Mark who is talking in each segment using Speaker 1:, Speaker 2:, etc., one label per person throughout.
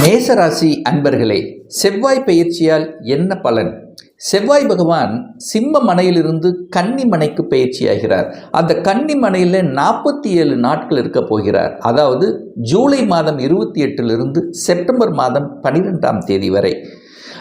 Speaker 1: மேசராசி அன்பர்களே செவ்வாய் பயிற்சியால் என்ன பலன்? செவ்வாய் பகவான் சிம்ம மனையிலிருந்து கன்னிமனைக்கு பயிற்சி பயிற்சியாகிறார் அந்த கன்னிமனையில் நாற்பத்தி ஏழு நாட்கள் இருக்க போகிறார். அதாவது ஜூலை மாதம் இருபத்தி எட்டிலிருந்து செப்டம்பர் மாதம் பன்னிரெண்டாம் தேதி வரை.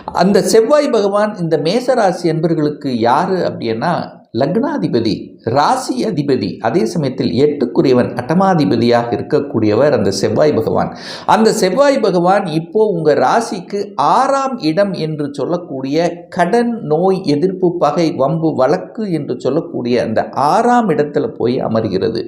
Speaker 1: அந்த செவ்வாய் பகவான் இந்த மேசராசி அன்பர்களுக்கு யார் அப்படின்னா லக்னாதிபதி ராசி அதிபதி அதே சமயத்தில் எட்டுக்குரியவன் அட்டமாதிபதியாக இருக்கக்கூடியவர் அந்த செவ்வாய் பகவான். அந்த செவ்வாய் பகவான் இப்போ உங்கள் ராசிக்கு ஆறாம் இடம் என்று சொல்லக்கூடிய கடன் நோய் எதிர்ப்பு பகை வம்பு வழக்கு என்று சொல்லக்கூடிய அந்த ஆறாம் இடத்துல போய் அமர்கிறது.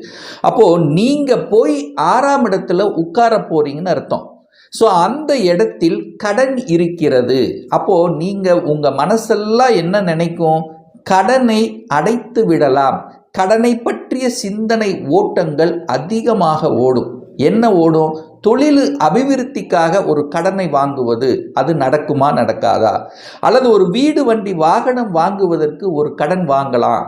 Speaker 1: அப்போது நீங்கள் போய் ஆறாம் இடத்துல உட்கார போகிறீங்கன்னு அர்த்தம். ஸோ அந்த இடத்தில் கடன் இருக்கிறது. அப்போது நீங்கள் உங்கள் மனசெல்லாம் என்ன நினைக்கும்? கடனை அடைத்து விடலாம். கடனை பற்றிய சிந்தனை ஓட்டங்கள் அதிகமாக ஓடும். என்ன ஓடும்? தொழில் அபிவிருத்திக்காக ஒரு கடனை வாங்குவது. அது நடக்குமா நடக்காதா? அல்லது ஒரு வீடு வண்டி வாகனம் வாங்குவதற்கு ஒரு கடன் வாங்கலாம்.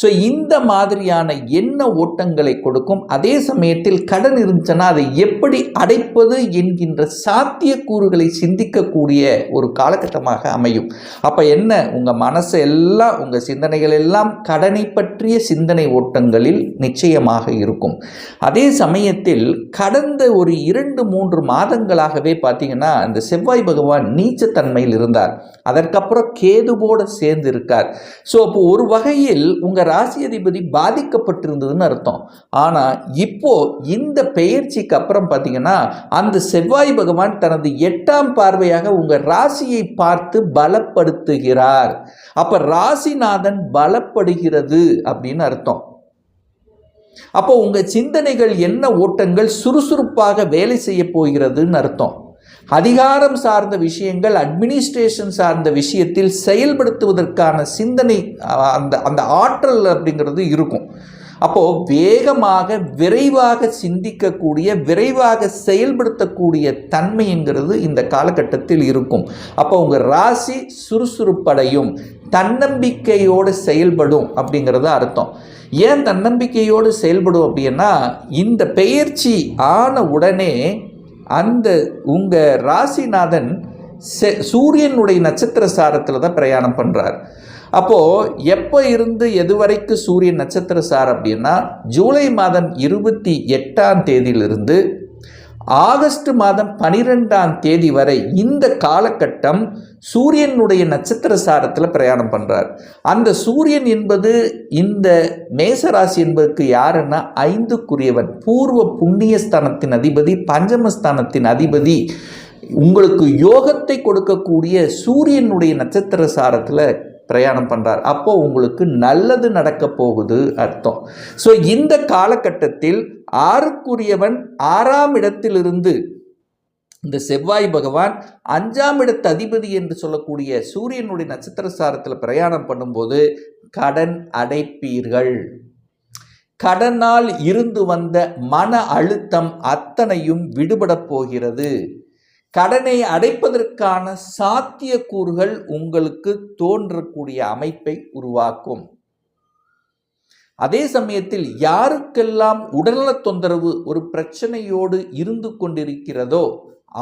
Speaker 1: ஸோ இந்த மாதிரியான எண்ண ஓட்டங்களை கொடுக்கும். அதே சமயத்தில் கடன் இருந்துச்சுன்னா அதை எப்படி அடைப்பது என்கின்ற சாத்தியக்கூறுகளை சிந்திக்கக்கூடிய ஒரு காலகட்டமாக அமையும். அப்போ என்ன? உங்கள் மனசு எல்லாம் உங்கள் சிந்தனைகள் எல்லாம் கடனை பற்றிய சிந்தனை ஓட்டங்களில் நிச்சயமாக இருக்கும். அதே சமயத்தில் கடந்த ஒரு இரண்டு மூன்று மாதங்களாகவே பார்த்தீங்கன்னா இந்த செவ்வாய் பகவான் நீச்சத்தன்மையில் இருந்தார். அதற்கப்புறம் கேதுவோடு சேர்ந்து இருக்கார் ஸோ அப்போ ஒரு வகையில் உங்கள் ராசி அதிபதி பாதிக்கப்பட்டிருந்ததுன்னு அர்த்தம். ஆனால் இப்போ இந்த பெயர்ச்சிக்கு அப்புறம் பார்த்தீங்கன்னா அந்த செவ்வாய் பகவான் தனது எட்டாம் பார்வையாக உங்கள் ராசியை பார்த்து பலப்படுத்துகிறார். அப்போ ராசிநாதன் பலப்படுகிறது அப்படின்னு அர்த்தம். அப்போ உங்கள் சிந்தனைகள் என்ன ஓட்டங்கள் சுறுசுறுப்பாக வேலை செய்ய போகிறதுன்னு அர்த்தம். அதிகாரம் சார்ந்த விஷயங்கள் அட்மினிஸ்ட்ரேஷன் சார்ந்த விஷயத்தில் செயல்படுத்துவதற்கான சிந்தனை அந்த அந்த ஆற்றல் அப்படிங்கிறது இருக்கும். அப்போது வேகமாக விரைவாக சிந்திக்கக்கூடிய விரைவாக செயல்படுத்தக்கூடிய தன்மைங்கிறது இந்த காலகட்டத்தில் இருக்கும். அப்போ உங்கள் ராசி சுறுசுறுப்படையும் தன்னம்பிக்கையோடு செயல்படும் அப்படிங்கிறது அர்த்தம். ஏன் தன்னம்பிக்கையோடு செயல்படும் அப்படின்னா இந்த பெயர்ச்சி ஆன உடனே அந்த உங்கள் ராசிநாதன் செ சூரியனுடைய நட்சத்திர சாரத்தில் தான் பிரயாணம் பண்ணுறார் அப்போது எப்போ இருந்து எது வரைக்கும் சூரியன் நட்சத்திர சார் அப்படின்னா ஜூலை மாதம் இருபத்தி எட்டாம் தேதியிலிருந்து ஆகஸ்ட் மாதம் பனிரெண்டாம் தேதி வரை இந்த காலகட்டம் சூரியனுடைய நட்சத்திர சாரத்தில் பிரயாணம் பண்ணுறார் அந்த சூரியன் என்பது இந்த மேசராசி என்பதுக்கு யாருன்னா ஐந்துக்குரியவன். பூர்வ புண்ணியஸ்தானத்தின் அதிபதி பஞ்சமஸ்தானத்தின் அதிபதி. உங்களுக்கு யோகத்தை கொடுக்கக்கூடிய சூரியனுடைய நட்சத்திர சாரத்தில் பிரயாணம் பண்ணுறார் அப்போது உங்களுக்கு நல்லது நடக்க போகுது அர்த்தம். ஸோ இந்த காலகட்டத்தில் ஆறுக்குரியவன் ஆறாம் இடத்திலிருந்து இந்த செவ்வாய் பகவான் அஞ்சாம் இடத்து அதிபதி என்று சொல்லக்கூடிய சூரியனுடைய நட்சத்திர சாரத்தில் பிரயாணம் பண்ணும்போது கடன் அடைப்பீர்கள். கடனால் இருந்து வந்த மன அழுத்தம் அத்தனையும் விடுபடப் போகிறது. கடனை அடைப்பதற்கான சாத்தியக்கூறுகள் உங்களுக்கு தோன்றக்கூடிய அமைப்பை உருவாக்கும். அதே சமயத்தில் யாருக்கெல்லாம் உடல்நல தொந்தரவு ஒரு பிரச்சனையோடு இருந்து கொண்டிருக்கிறதோ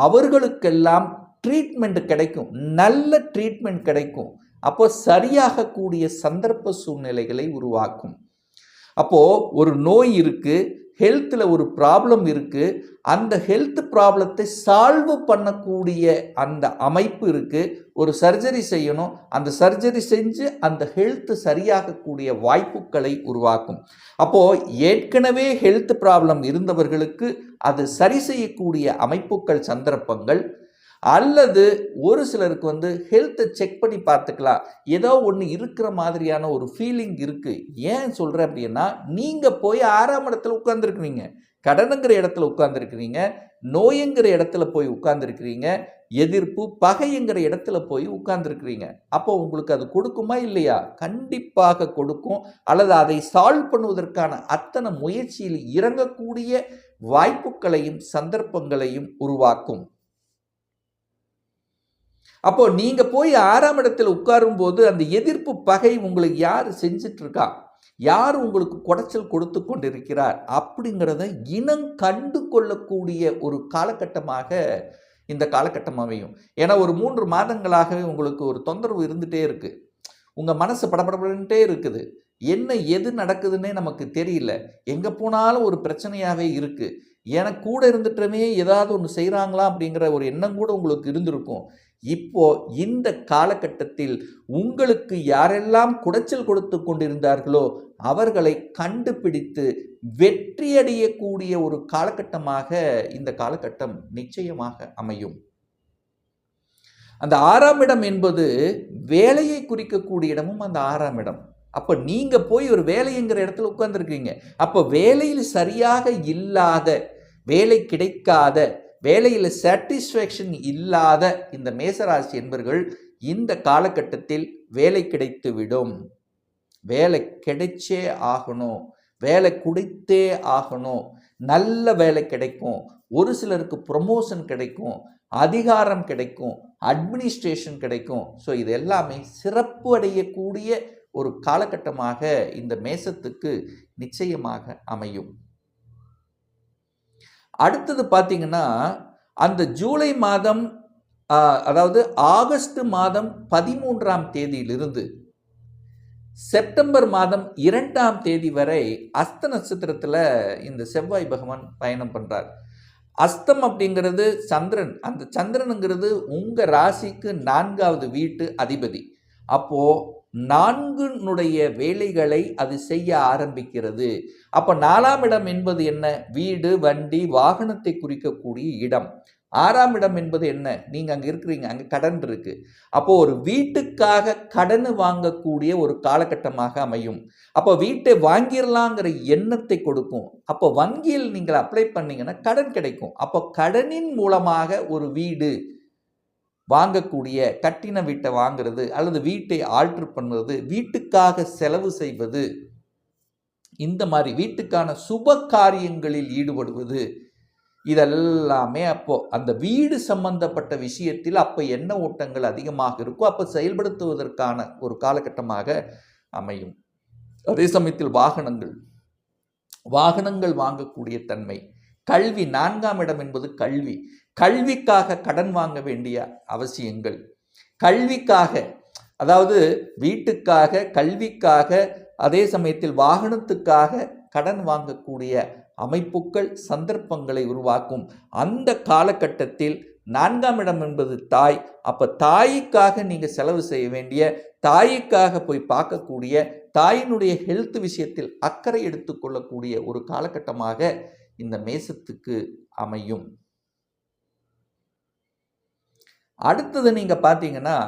Speaker 1: அவர்களுக்கெல்லாம் ட்ரீட்மெண்ட் கிடைக்கும். நல்ல ட்ரீட்மெண்ட் கிடைக்கும். அப்போ சரியாகக்கூடிய சந்தர்ப்ப சூழ்நிலைகளை உருவாக்கும். அப்போது ஒரு நோய் இருக்குது ஹெல்த்தில் ஒரு ப்ராப்ளம் இருக்குது அந்த ஹெல்த் ப்ராப்ளத்தை சால்வ் பண்ணக்கூடிய அந்த அமைப்பு இருக்குது ஒரு சர்ஜரி செய்யணும். அந்த சர்ஜரி செஞ்சு அந்த ஹெல்த் சரியாகக்கூடிய வாய்ப்புகளை உருவாக்கும். அப்போது ஏற்கனவே ஹெல்த் ப்ராப்ளம் இருந்தவர்களுக்கு அது சரி செய்யக்கூடிய அமைப்புகள் சந்தர்ப்பங்கள் அல்லது ஒரு சிலருக்கு வந்து ஹெல்த்தை செக் பண்ணி பார்த்துக்கலாம். ஏதோ ஒன்று இருக்கிற மாதிரியான ஒரு ஃபீலிங் இருக்குது ஏன் சொல்கிறேன் அப்படின்னா நீங்கள் போய் ஆறாம் இடத்துல உட்காந்துருக்குறீங்க கடனுங்கிற இடத்துல உட்காந்துருக்குறீங்க நோயுங்கிற இடத்துல போய் உட்காந்துருக்குறீங்க எதிர்ப்பு பகைங்கிற இடத்துல போய் உட்கார்ந்துருக்கிறீங்க. அப்போ உங்களுக்கு அது கொடுக்குமா இல்லையா? கண்டிப்பாக கொடுக்கும். அல்லது அதை சால்வ் பண்ணுவதற்கான அத்தனை முயற்சியில் இறங்கக்கூடிய வாய்ப்புகளையும் சந்தர்ப்பங்களையும் உருவாக்கும். அப்போ நீங்க போய் ஆறாம் இடத்துல உட்காரும் போது அந்த எதிர்ப்பு பகை உங்களுக்கு யார் செஞ்சிட்டு இருக்கா யார் உங்களுக்கு குடைச்சல் கொடுத்து கொண்டிருக்கிறார்? அப்படிங்கிறத இனம் கண்டு கொள்ளக்கூடிய ஒரு காலகட்டமாக இந்த காலகட்டம் அமையும். ஏன்னா ஒரு மூன்று மாதங்களாகவே உங்களுக்கு ஒரு தொந்தரவு இருந்துகிட்டே இருக்குது உங்கள் மனசு படபடபடன்ட்டே இருக்குது. என்ன எது நடக்குதுன்னே நமக்கு தெரியல. எங்கே போனாலும் ஒரு பிரச்சனையாகவே இருக்குது எனக்கு கூட இருந்துட்டமே ஏதாவது ஒன்று செய்கிறாங்களா அப்படிங்கிற ஒரு எண்ணம் கூட உங்களுக்கு இருந்திருக்கும். இப்போ இந்த காலகட்டத்தில் உங்களுக்கு யாரெல்லாம் குடைச்சல் கொடுத்து கொண்டிருந்தார்களோ அவர்களை கண்டுபிடித்து வெற்றியடையக்கூடிய ஒரு காலகட்டமாக இந்த காலகட்டம் நிச்சயமாக அமையும். அந்த ஆறாம் இடம் என்பது வேலையை குறிக்கக்கூடிய இடமும் அந்த ஆறாம் இடம். அப்போ நீங்கள் போய் ஒரு வேலைங்கிற இடத்துல உட்காந்துருக்கீங்க அப்போ வேலையில் சரியாக இல்லாத வேலை கிடைக்காத வேலையில் சாட்டிஸ்ஃபேக்ஷன் இல்லாத இந்த மேசராசி என்பர்கள் இந்த காலகட்டத்தில் வேலை கிடைத்து விடும் வேலை கிடைச்சே ஆகணும். வேலை குடித்தே ஆகணும். நல்ல வேலை கிடைக்கும். ஒரு சிலருக்கு ப்ரொமோஷன் கிடைக்கும். அதிகாரம் கிடைக்கும். அட்மினிஸ்ட்ரேஷன் கிடைக்கும். ஸோ இது எல்லாமே சிறப்பு அடையக்கூடிய ஒரு காலகட்டமாக இந்த மேசத்துக்கு நிச்சயமாக அமையும். அடுத்தது பார்த்தீங்கன்னா அந்த ஜூலை மாதம் அதாவது ஆகஸ்ட் மாதம் பதிமூன்றாம் தேதியிலிருந்து செப்டம்பர் மாதம் இரண்டாம் தேதி வரை அஸ்த நட்சத்திரத்தில் இந்த செவ்வாய் பகவான் பயணம் பண்ணுறார் அஸ்தம் அப்படிங்கிறது சந்திரன். அந்த சந்திரனுங்கிறது உங்கள் ராசிக்கு நான்காவது வீட்டு அதிபதி. அப்போது நான்குனுடைய வேலைகளை அது செய்ய ஆரம்பிக்கிறது. அப்போ நாலாம் இடம் என்பது என்ன? வீடு வண்டி வாகனத்தை குறிக்கக்கூடிய இடம். ஆறாம் இடம் என்பது என்ன? நீங்கள் அங்கே இருக்கிறீங்க அங்கே கடன் இருக்கு. அப்போ ஒரு வீட்டுக்காக கடன் வாங்கக்கூடிய ஒரு காலகட்டமாக அமையும். அப்போ வீட்டை வாங்கிடலாங்கிற எண்ணத்தை கொடுக்கும். அப்போ வங்கியில் நீங்கள் அப்ளை பண்ணீங்கன்னா கடன் கிடைக்கும். அப்போ கடனின் மூலமாக ஒரு வீடு வாங்கக்கூடிய கட்டின வீட்டை வாங்கிறது அல்லது வீட்டை ஆல்ட்ரு பண்ணுறது வீட்டுக்காக செலவு செய்வது இந்த மாதிரி வீட்டுக்கான சுப காரியங்களில் ஈடுபடுவது இதெல்லாமே அப்போ அந்த வீடு சம்பந்தப்பட்ட விஷயத்தில் அப்போ என்ன ஓட்டங்கள் அதிகமாக இருக்கோ அப்போ செயல்படுத்துவதற்கான ஒரு காலகட்டமாக அமையும். அதே சமயத்தில் வாகனங்கள். வாகனங்கள் வாங்கக்கூடிய தன்மை. கல்வி நான்காம் இடம் என்பது கல்வி. கல்விக்காக கடன் வாங்க வேண்டிய அவசியங்கள். கல்விக்காக அதாவது வீட்டுக்காக கல்விக்காக அதே சமயத்தில் வாகனத்துக்காக கடன் வாங்கக்கூடிய அமைப்புகள் சந்தர்ப்பங்களை உருவாக்கும். அந்த காலகட்டத்தில் நான்காம் இடம் என்பது தாய். அப்போ தாய்க்காக நீங்கள் செலவு செய்ய வேண்டிய தாய்க்காக போய் பார்க்கக்கூடிய தாயினுடைய ஹெல்த் விஷயத்தில் அக்கறை எடுத்துக்கொள்ளக்கூடிய ஒரு காலகட்டமாக இந்த மேசத்துக்கு அமையும். அடுத்தது நீங்கள் பார்த்தீங்கன்னா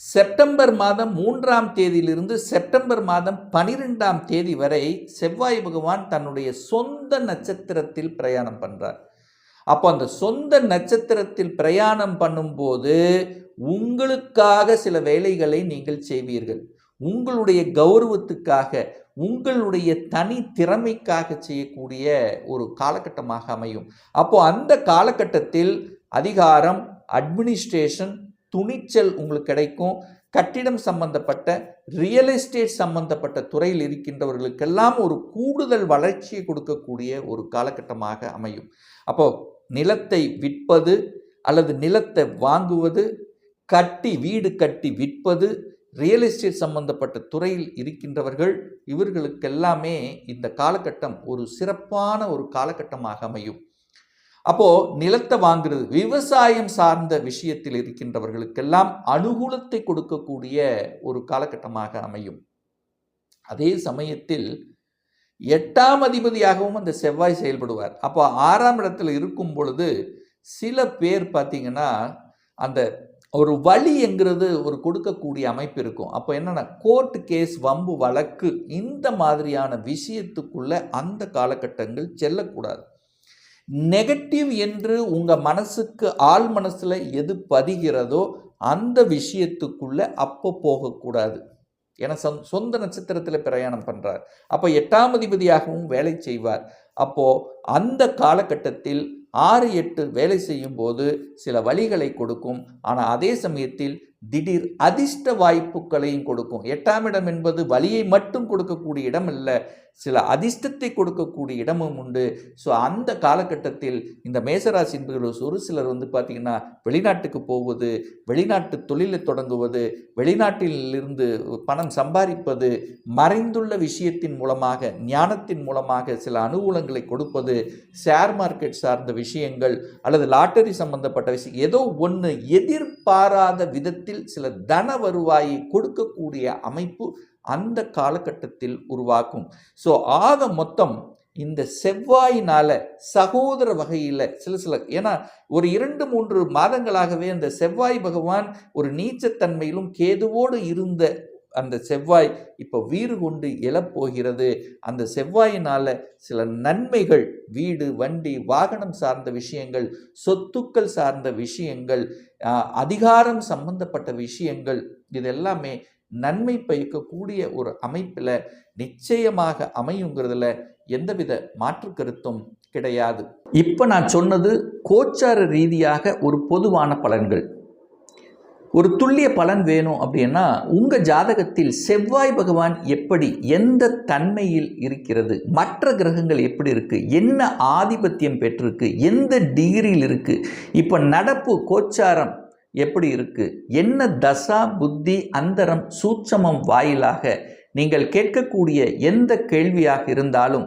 Speaker 1: செப்டம்பர் மாதம் மூன்றாம் தேதியிலிருந்து செப்டம்பர் மாதம் பனிரெண்டாம் தேதி வரை செவ்வாய் பகவான் தன்னுடைய சொந்த நட்சத்திரத்தில் பிரயாணம் பண்ணுறார் அப்போ அந்த சொந்த நட்சத்திரத்தில் பிரயாணம் பண்ணும்போது உங்களுக்காக சில வேலைகளை நீங்கள் செய்வீர்கள். உங்களுடைய கௌரவத்துக்காக உங்களுடைய தனி திறமைக்காக செய்யக்கூடிய ஒரு காலகட்டமாக அமையும். அப்போ அந்த காலகட்டத்தில் அதிகாரம் அட்மினிஸ்ட்ரேஷன் துணிச்சல் உங்களுக்கு கிடைக்கும். கட்டிடம் சம்பந்தப்பட்ட ரியல் எஸ்டேட் சம்பந்தப்பட்ட துறையில் இருக்கின்றவர்களுக்கெல்லாம் ஒரு கூடுதல் வளர்ச்சியை கொடுக்கக்கூடிய ஒரு காலகட்டமாக அமையும். அப்போ நிலத்தை விற்பது அல்லது நிலத்தை வாங்குவது கட்டி வீடு கட்டி விற்பது ரியல் எஸ்டேட் சம்பந்தப்பட்ட துறையில் இருக்கின்றவர்கள் இவர்களுக்கெல்லாமே இந்த காலகட்டம் ஒரு சிறப்பான ஒரு காலகட்டமாக அமையும். அப்போது நிலத்தை வாங்குறது விவசாயம் சார்ந்த விஷயத்தில் இருக்கின்றவர்களுக்கெல்லாம் அனுகூலத்தை கொடுக்கக்கூடிய ஒரு காலகட்டமாக அமையும். அதே சமயத்தில் எட்டாம் அதிபதியாகவும் அந்த செவ்வாய் செயல்படுவார். அப்போ ஆறாம் இடத்துல இருக்கும் பொழுது சில பேர் பார்த்தீங்கன்னா அந்த ஒரு வழி என்கிறது ஒரு கொடுக்கக்கூடிய அமைப்பு இருக்கும். அப்போ என்னென்னா கோர்ட் கேஸ் வம்பு வழக்கு இந்த மாதிரியான விஷயத்துக்குள்ளே அந்த காலகட்டங்கள் செல்லக்கூடாது. நெகட்டிவ் என்று உங்கள் மனசுக்கு ஆள் மனசில் எது பதிகிறதோ அந்த விஷயத்துக்குள்ளே அப்போ போகக்கூடாது ஏன்னா சொந் சொந்த நட்சத்திரத்தில் பிரயாணம் பண்ணுறார் அப்போ எட்டாம் அதிபதியாகவும் வேலை செய்வார். அப்போது அந்த காலகட்டத்தில் ஆறு எட்டு வேலை செய்யும் போது சில வழிகளை கொடுக்கும். ஆனால் அதே சமயத்தில் திடீர் அதிர்ஷ்ட வாய்ப்புகளையும் கொடுக்கும். எட்டாம் இடம் என்பது வழியை மட்டும் கொடுக்கக்கூடிய இடம் இல்லை சில அதிர்ஷ்டத்தை கொடுக்கக்கூடிய இடமும் உண்டு. ஸோ அந்த காலகட்டத்தில் இந்த மேசராசி ஒரு சிலர் வந்து பார்த்திங்கன்னா வெளிநாட்டுக்கு போவது வெளிநாட்டு தொழிலை தொடங்குவது வெளிநாட்டிலிருந்து பணம் சம்பாதிப்பது மறைந்துள்ள விஷயத்தின் மூலமாக ஞானத்தின் மூலமாக சில அனுகூலங்களை கொடுப்பது ஷேர் மார்க்கெட் சார்ந்த விஷயங்கள் அல்லது லாட்டரி சம்பந்தப்பட்ட விஷயம் ஏதோ ஒன்று எதிர்பாராத விதத்தில் சில தன வருவாயை கொடுக்கக்கூடிய அமைப்பு அந்த காலகட்டத்தில் உருவாக்கும் ஸோ ஆக மொத்தம் இந்த செவ்வாயினால சகோதர வகையில் சில சில ஏன்னா ஒரு இரண்டு மூன்று மாதங்களாகவே அந்த செவ்வாய் பகவான் ஒரு நீச்சத்தன்மையிலும் கேதுவோடு இருந்த அந்த செவ்வாய் இப்போ வீறு கொண்டு எழப்போகிறது. அந்த செவ்வாயினால சில நன்மைகள் வீடு வண்டி வாகனம் சார்ந்த விஷயங்கள் சொத்துக்கள் சார்ந்த விஷயங்கள் அதிகாரம் சம்பந்தப்பட்ட விஷயங்கள் இதெல்லாமே நன்மை பயக்கக்கூடிய ஒரு அமைப்பில் நிச்சயமாக அமையுங்கிறதுல எந்தவித மாற்று கருத்தும் கிடையாது. இப்போ நான் சொன்னது கோச்சார ரீதியாக ஒரு பொதுவான பலன்கள். ஒரு துல்லிய பலன் வேணும் அப்படின்னா உங்கள் ஜாதகத்தில் செவ்வாய் பகவான் எப்படி எந்த தன்மையில் இருக்கிறது மற்ற கிரகங்கள் எப்படி இருக்குது என்ன ஆதிபத்தியம் பெற்றிருக்கு எந்த டிகிரியில் இருக்குது இப்போ நடப்பு கோச்சாரம் எப்படி இருக்குது என்ன தசா புத்தி அந்தரம் சூட்சமம் வாயிலாக நீங்கள் கேட்கக்கூடிய எந்த கேள்வியாக இருந்தாலும்